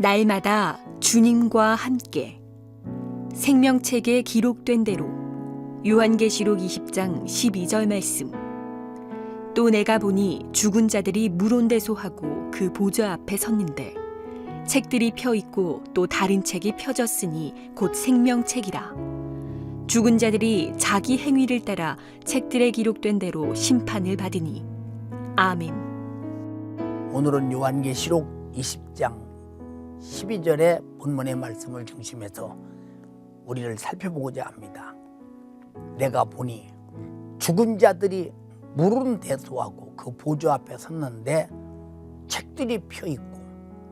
날마다 주님과 함께. 생명책에 기록된 대로 요한계시록 20장 12절 말씀. 또 내가 보니 죽은 자들이 물온대소하고 그 보좌 앞에 섰는데 책들이 펴 있고 또 다른 책이 펴졌으니 곧 생명책이라. 죽은 자들이 자기 행위를 따라 책들에 기록된 대로 심판을 받으니. 아멘. 오늘은 요한계시록 20장 12절의 본문의 말씀을 중심해서 우리를 살펴보고자 합니다. 내가 보니 죽은 자들이 물은 대소하고 그 보좌 앞에 섰는데 책들이 펴 있고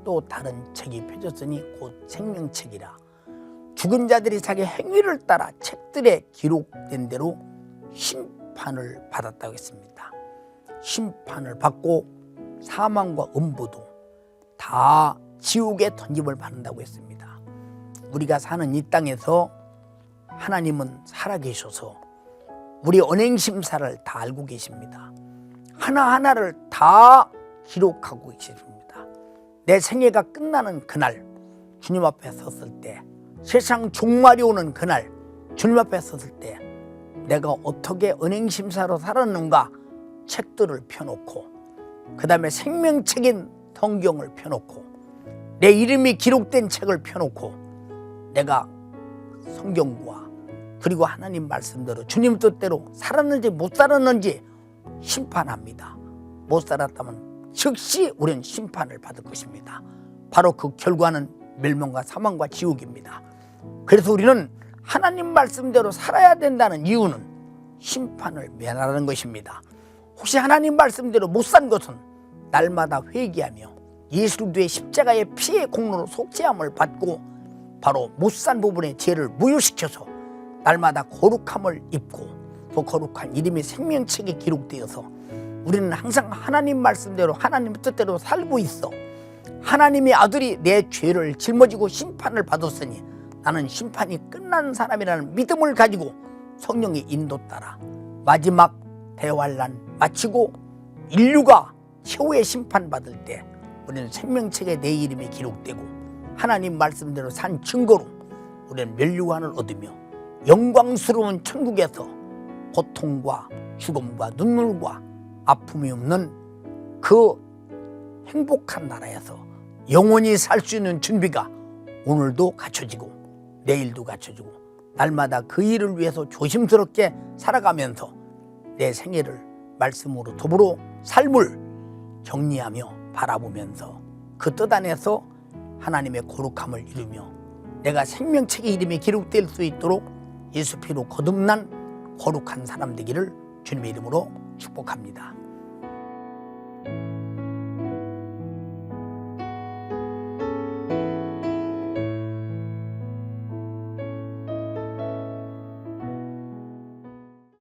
또 다른 책이 펴졌으니 곧 생명책이라 죽은 자들이 자기 행위를 따라 책들에 기록된 대로 심판을 받았다고 했습니다. 심판을 받고 사망과 음부도 다 지옥에 던짐을 받는다고 했습니다. 우리가 사는 이 땅에서 하나님은 살아계셔서 우리 언행심사를 다 알고 계십니다. 하나하나를 다 기록하고 계십니다. 내 생애가 끝나는 그날 주님 앞에 섰을 때 세상 종말이 오는 그날 주님 앞에 섰을 때 내가 어떻게 은행심사로 살았는가 책들을 펴놓고 그 다음에 생명책인 성경을 펴놓고 내 이름이 기록된 책을 펴놓고 내가 성경과 그리고 하나님 말씀대로 주님 뜻대로 살았는지 못 살았는지 심판합니다. 못 살았다면 즉시 우리는 심판을 받을 것입니다. 바로 그 결과는 멸망과 사망과 지옥입니다. 그래서 우리는 하나님 말씀대로 살아야 된다는 이유는 심판을 면하는 것입니다. 혹시 하나님 말씀대로 못 산 것은 날마다 회개하며 예수 그리스도의 십자가의 피의 공로로 속죄함을 받고 바로 못 산 부분의 죄를 무효시켜서 날마다 거룩함을 입고 그 거룩한 이름의 생명책에 기록되어서 우리는 항상 하나님 말씀대로 하나님 뜻대로 살고 있어. 하나님의 아들이 내 죄를 짊어지고 심판을 받았으니 나는 심판이 끝난 사람이라는 믿음을 가지고 성령의 인도 따라 마지막 대환란 마치고 인류가 최후의 심판받을 때 우리는 생명책에 내 이름이 기록되고 하나님 말씀대로 산 증거로 우리는 멸류관을 얻으며 영광스러운 천국에서 고통과 죽음과 눈물과 아픔이 없는 그 행복한 나라에서 영원히 살 수 있는 준비가 오늘도 갖춰지고 내일도 갖춰지고 날마다 그 일을 위해서 조심스럽게 살아가면서 내 생애를 말씀으로 더불어 삶을 정리하며 바라보면서 그 뜻 안에서 하나님의 거룩함을 이루며 내가 생명책의 이름이 기록될 수 있도록 예수 피로 거듭난 거룩한 사람 되기를 주님의 이름으로 축복합니다.